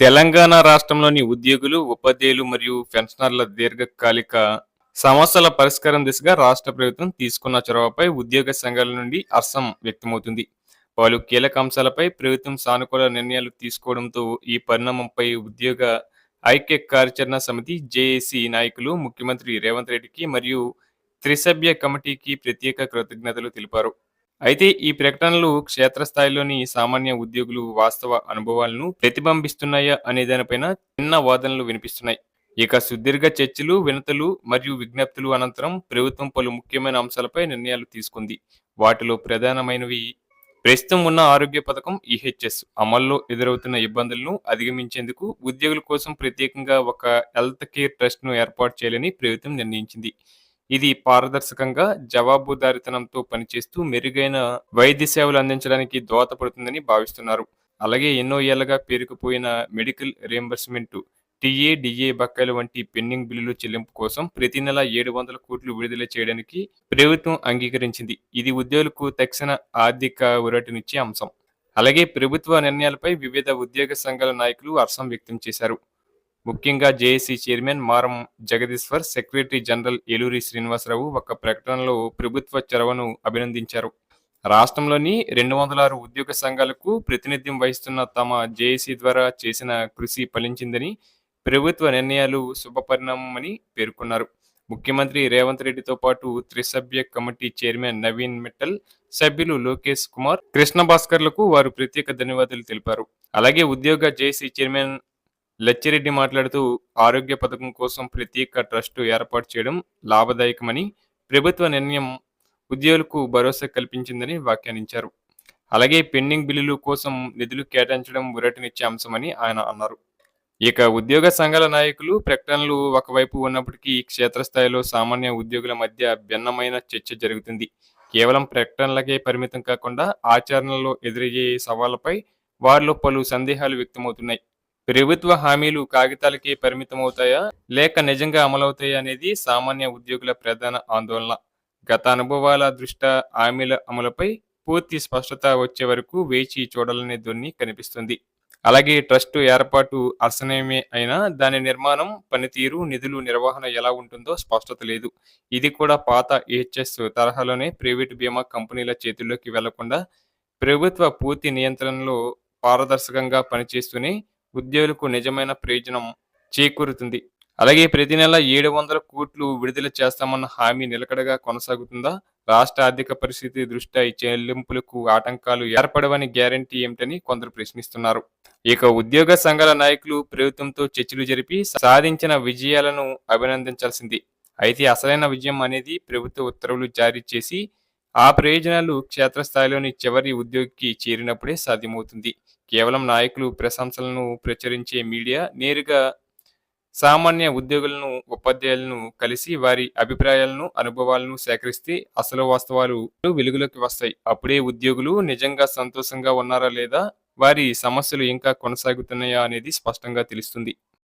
తెలంగాణ రాష్ట్రంలోని ఉద్యోగులు ఉపాధ్యాయులు మరియు పెన్షనర్ల దీర్ఘకాలిక సమస్యల పరిష్కారం దిశగా రాష్ట్ర ప్రభుత్వం తీసుకున్న చొరవపై ఉద్యోగ సంఘాల నుండి అర్సం వ్యక్తమవుతుంది. పలు కీలక అంశాలపై ప్రభుత్వం సానుకూల నిర్ణయాలు తీసుకోవడంతో ఈ పరిణామంపై ఉద్యోగ ఐక్య కార్యాచరణ సమితి జేఏసీ నాయకులు ముఖ్యమంత్రి రేవంత్ రెడ్డికి మరియు త్రిసభ్య కమిటీకి ప్రత్యేక కృతజ్ఞతలు తెలిపారు. అయితే ఈ ప్రకటనలు క్షేత్రస్థాయిలోని సామాన్య ఉద్యోగులు వాస్తవ అనుభవాలను ప్రతిబింబిస్తున్నాయా అనే దానిపైన చిన్న వాదనలు వినిపిస్తున్నాయి. ఇక సుదీర్ఘ చర్చలు వినతులు మరియు విజ్ఞప్తులు అనంతరం ప్రభుత్వం పలు ముఖ్యమైన అంశాలపై నిర్ణయాలు తీసుకుంది. వాటిలో ప్రధానమైనవి ప్రస్తుతం ఉన్న ఆరోగ్య పథకం ఈహెచ్ఎస్ అమల్లో ఎదురవుతున్న ఇబ్బందులను అధిగమించేందుకు ఉద్యోగుల కోసం ప్రత్యేకంగా ఒక హెల్త్ కేర్ ట్రస్ట్ను ఏర్పాటు చేయాలని ప్రభుత్వం నిర్ణయించింది. ఇది పారదర్శకంగా జవాబుదారితనంతో పనిచేస్తూ మెరుగైన వైద్య సేవలు అందించడానికి దోహదపడుతుందని భావిస్తున్నారు. అలాగే ఎన్నో ఏళ్ళుగా పేరుకుపోయిన మెడికల్ రియంబర్స్మెంట్ టీఏ డిఏ బకాయిలు వంటి పెండింగ్ బిల్లుల చెల్లింపు కోసం ప్రతి నెల ఏడు వందల కోట్లు విడుదల చేయడానికి ప్రభుత్వం అంగీకరించింది. ఇది ఉద్యోగులకు తక్షణ ఆర్థిక ఊరటనిచ్చే అంశం. అలాగే ప్రభుత్వ నిర్ణయాలపై వివిధ ఉద్యోగ సంఘాల నాయకులు హర్షం వ్యక్తం చేశారు. ముఖ్యంగా JAC chairman Maram Jagadishwar secretary general Eluri Srinivasarao ఒక ప్రకటనలో ప్రభుత్వ చొరవను అభినందించారు. రాష్ట్రంలోని రెండు వందల ఆరు ఉద్యోగ సంఘాలకు ప్రాతినిధ్యం వహిస్తున్న తమ జేఏసీ ద్వారా చేసిన కృషి ఫలించిందని ప్రభుత్వ నిర్ణయాలు శుభపరిణామమని పేర్కొన్నారు. ముఖ్యమంత్రి రేవంత్ రెడ్డితో పాటు త్రిసభ్య కమిటీ చైర్మన్ నవీన్ మిట్టల్ సభ్యులు లోకేష్ కుమార్ కృష్ణ భాస్కర్లకు వారు ప్రత్యేక ధన్యవాదాలు తెలిపారు. అలాగే ఉద్యోగ జేసీ చైర్మన్ లచ్చిరెడ్డి మాట్లాడుతూ ఆరోగ్య పథకం కోసం ప్రత్యేక ట్రస్టు ఏర్పాటు చేయడం లాభదాయకమని ప్రభుత్వ నిర్ణయం ఉద్యోగులకు భరోసా కల్పించిందని వ్యాఖ్యానించారు. అలాగే పెండింగ్ బిల్లుల కోసం నిధులు కేటాయించడం ఊరటనిచ్చే అంశమని ఆయన అన్నారు. ఇక ఉద్యోగ సంఘాల నాయకులు ప్రకటనలు ఒకవైపు ఉన్నప్పటికీ క్షేత్రస్థాయిలో సామాన్య ఉద్యోగుల మధ్య భిన్నమైన చర్చ జరుగుతుంది. కేవలం ప్రకటనలకే పరిమితం కాకుండా ఆచరణలో ఎదురయ్యే సవాళ్ళపై వారిలో పలు సందేహాలు వ్యక్తమవుతున్నాయి. ప్రభుత్వ హామీలు కాగితాలకే పరిమితమవుతాయా? లేక నిజంగా అమలవుతాయా అనేది సామాన్య ఉద్యోగుల ప్రధాన ఆందోళన. గత అనుభవాల దృష్ట్యా హామీల అమలుపై పూర్తి స్పష్టత వచ్చే వరకు వేచి చూడాలనే ధ్వని కనిపిస్తుంది. అలాగే ట్రస్టు ఏర్పాటు అర్సనమే అయినా దాని నిర్మాణం పనితీరు నిధులు నిర్వహణ ఎలా ఉంటుందో స్పష్టత లేదు. ఇది కూడా పాత ఏహెచ్ఎస్ తరహాలోనే ప్రైవేటు బీమా కంపెనీల చేతుల్లోకి వెళ్ళకుండా ప్రభుత్వ పూర్తి నియంత్రణలో పారదర్శకంగా పనిచేస్తూనే ఉద్యోగులకు నిజమైన ప్రయోజనం చేకూరుతుంది. అలాగే ప్రతి నెల ఏడు వందల కోట్లు విడుదల చేస్తామన్న హామీ నిలకడగా కొనసాగుతుందా? రాష్ట్ర ఆర్థిక పరిస్థితి దృష్ట్యా ఈ చెల్లింపులకు ఆటంకాలు ఏర్పడవని గ్యారంటీ ఏమిటని కొందరు ప్రశ్నిస్తున్నారు. ఇక ఉద్యోగ సంఘాల నాయకులు ప్రభుత్వంతో చర్చలు జరిపి సాధించిన విజయాలను అభినందించాల్సింది. అయితే అసలైన విజయం అనేది ప్రభుత్వ ఉత్తర్వులు జారీ చేసి ఆ ప్రయోజనాలు క్షేత్రస్థాయిలోని చివరి ఉద్యోగికి చేరినప్పుడే సాధ్యమవుతుంది. కేవలం నాయకులు ప్రశంసలను ప్రచురించే మీడియా నేరుగా సామాన్య ఉద్యోగులను ఉపాధ్యాయులను కలిసి వారి అభిప్రాయాలను అనుభవాలను సేకరిస్తే అసలు వాస్తవాలు వెలుగులోకి వస్తాయి. అప్పుడే ఉద్యోగులు నిజంగా సంతోషంగా ఉన్నారా లేదా వారి సమస్యలు ఇంకా కొనసాగుతున్నాయా అనేది స్పష్టంగా తెలుస్తుంది.